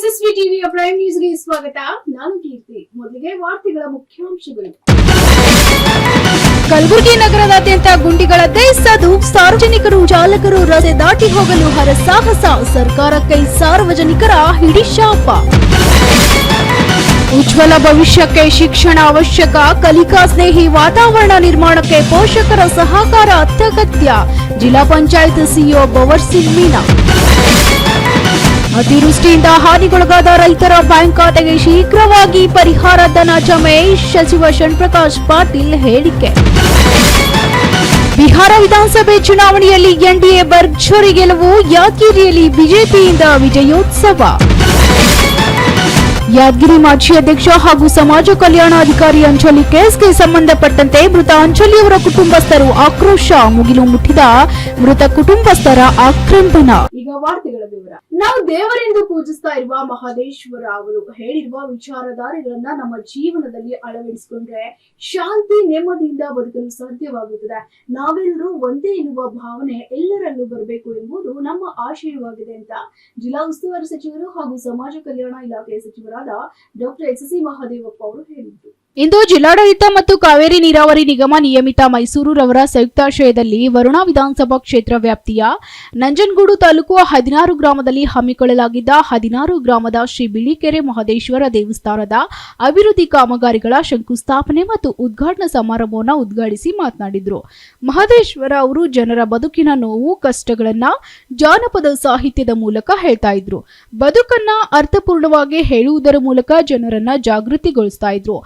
SSV ಟಿವಿಯ prime ನ್ಯೂಸ್ಗೆ ಸ್ವಾಗತ. ನಾನು ಕೀರ್ತಿ. ಮೊದಲಿಗೆ ವಾರ್ತೆಗಳ ಮುಖ್ಯಾಂಶಗಳು. ಕಲಬುರಗಿ ನಗರದಾದ್ಯಂತ ಗುಂಡಿಗಳದ್ದೇ ಸದು. ಸಾರ್ವಜನಿಕರು ಚಾಲಕರು ರಸ್ತೆ ದಾಟಿ ಹೋಗಲು ಹರಸಾಹಸ ಸರ್ಕಾರಕ್ಕೆ ಸಾರ್ವಜನಿಕರ ಹಿಡಿಶಾಪ ಉಜ್ವಲ ಭವಿಷ್ಯಕ್ಕೆ ಶಿಕ್ಷಣ ಅವಶ್ಯಕ. ಕಲಿಕಾ ಸ್ನೇಹಿ ವಾತಾವರಣ ನಿರ್ಮಾಣಕ್ಕೆ ಪೋಷಕರ ಸಹಕಾರ ಅತ್ಯಗತ್ಯ. ಜಿಲ್ಲಾ ಪಂಚಾಯತ್ ಸಿಇಒ ಬವರ್ಸಿಂಗ್ ಮೀನಾ. ಅತಿವೃಷ್ಟಿಯಿಂದ ಹಾನಿಗೊಳಗಾದ ರೈತರ ಬ್ಯಾಂಕ್ ಖಾತೆಗೆ ಶೀಘ್ರವಾಗಿ ಪರಿಹಾರ ಧನ ಜಮೆ, ಸಚಿವ ಶಣ್ಪ್ರಕಾಶ್ ಪಾಟೀಲ್ ಹೇಳಿಕೆ. ಬಿಹಾರ ವಿಧಾನಸಭೆ ಚುನಾವಣೆಯಲ್ಲಿ ಎನ್ಡಿಎ ಭರ್ಜರಿ ಗೆಲುವು, ಯಾದಗಿರಿಯಲ್ಲಿ ಬಿಜೆಪಿಯಿಂದ ವಿಜಯೋತ್ಸವ. ಯಾದಗಿರಿ ಮಾಜಿ ಅಧ್ಯಕ್ಷ ಹಾಗೂ ಸಮಾಜ ಕಲ್ಯಾಣ ಅಧಿಕಾರಿ ಅಂಚಲಿ ಕೇಸ್ಗೆ ಸಂಬಂಧಪಟ್ಟಂತೆ ಮೃತ ಅಂಜಲಿಯವರ ಕುಟುಂಬಸ್ಥರು ಆಕ್ರೋಶ, ಮುಗಿಲು ಮುಟ್ಟಿದ ಮೃತ ಕುಟುಂಬಸ್ಥರ ಆಕ್ರಂದನ. ವಾರ್ತೆಗಳ ವಿವರ. ನಾವು ದೇವರೆಂದು ಪೂಜಿಸ್ತಾ ಇರುವ ಮಹದೇಶ್ವರ ಅವರು ಹೇಳಿರುವ ವಿಚಾರಧಾರೆಗಳನ್ನ ನಮ್ಮ ಜೀವನದಲ್ಲಿ ಅಳವಡಿಸಿಕೊಂಡ್ರೆ ಶಾಂತಿ ನೆಮ್ಮದಿಯಿಂದ ಬದುಕಲು ಸಾಧ್ಯವಾಗುತ್ತದೆ. ನಾವೆಲ್ಲರೂ ಒಂದೇ ಎನ್ನುವ ಭಾವನೆ ಎಲ್ಲರಲ್ಲೂ ಬರಬೇಕು ಎಂಬುದು ನಮ್ಮ ಆಶಯವಾಗಿದೆ ಅಂತ ಜಿಲ್ಲಾ ಉಸ್ತುವಾರಿ ಸಚಿವರು ಹಾಗೂ ಸಮಾಜ ಕಲ್ಯಾಣ ಇಲಾಖೆಯ ಸಚಿವರಾದ ಡಾಕ್ಟರ್ ಎಸ್ ಸಿ ಮಹಾದೇವಪ್ಪ ಅವರು ಹೇಳಿದರು. ಇಂದು ಜಿಲ್ಲಾಡಳಿತ ಮತ್ತು ಕಾವೇರಿ ನೀರಾವರಿ ನಿಗಮ ನಿಯಮಿತ ಮೈಸೂರು ರವರ ಸಂಯುಕ್ತಾಶ್ರಯದಲ್ಲಿ ವರುಣಾ ವಿಧಾನಸಭಾ ಕ್ಷೇತ್ರ ವ್ಯಾಪ್ತಿಯ ನಂಜನಗೂಡು ತಾಲೂಕು ಹದಿನಾರು ಗ್ರಾಮದಲ್ಲಿ ಹಮ್ಮಿಕೊಳ್ಳಲಾಗಿದ್ದ ಹದಿನಾರು ಗ್ರಾಮದ ಶ್ರೀ ಬಿಳಿಕೆರೆ ಮಹದೇಶ್ವರ ದೇವಸ್ಥಾನದ ಅಭಿವೃದ್ಧಿ ಕಾಮಗಾರಿಗಳ ಶಂಕುಸ್ಥಾಪನೆ ಮತ್ತು ಉದ್ಘಾಟನಾ ಸಮಾರಂಭವನ್ನು ಉದ್ಘಾಟಿಸಿ ಮಾತನಾಡಿದರು. ಮಹದೇಶ್ವರ ಅವರು ಜನರ ಬದುಕಿನ ನೋವು, ಕಷ್ಟಗಳನ್ನ ಜಾನಪದ ಸಾಹಿತ್ಯದ ಮೂಲಕ ಹೇಳ್ತಾ ಇದ್ರು. ಬದುಕನ್ನ ಅರ್ಥಪೂರ್ಣವಾಗಿ ಹೇಳುವುದರ ಮೂಲಕ ಜನರನ್ನ ಜಾಗೃತಿಗೊಳಿಸ್ತಾ ಇದ್ರು.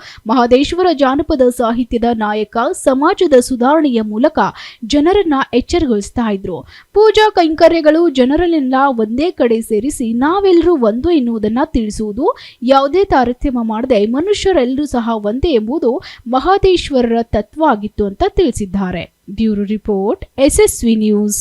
ಮಹದೇಶ್ವರ ಜಾನಪದ ಸಾಹಿತ್ಯದ ನಾಯಕ, ಸಮಾಜದ ಸುಧಾರಣೆಯ ಮೂಲಕ ಜನರನ್ನ ಎಚ್ಚರಗೊಳಿಸ್ತಾ ಇದ್ರು. ಪೂಜಾ ಕೈಂಕರ್ಯಗಳು ಜನರಲ್ಲೆಲ್ಲ ಒಂದೇ ಕಡೆ ಸೇರಿಸಿ ನಾವೆಲ್ಲರೂ ಒಂದು ಎನ್ನುವುದನ್ನ ತಿಳಿಸುವುದು ಯಾವುದೇ ತಾರತಮ್ಯ ಮಾಡದೆ ಮನುಷ್ಯರೆಲ್ಲರೂ ಸಹ ಒಂದೇ ಎಂಬುದು ಮಹದೇಶ್ವರರ ತತ್ವ ಆಗಿತ್ತು ಅಂತ ತಿಳಿಸಿದ್ದಾರೆ. Bureau report, SSV news.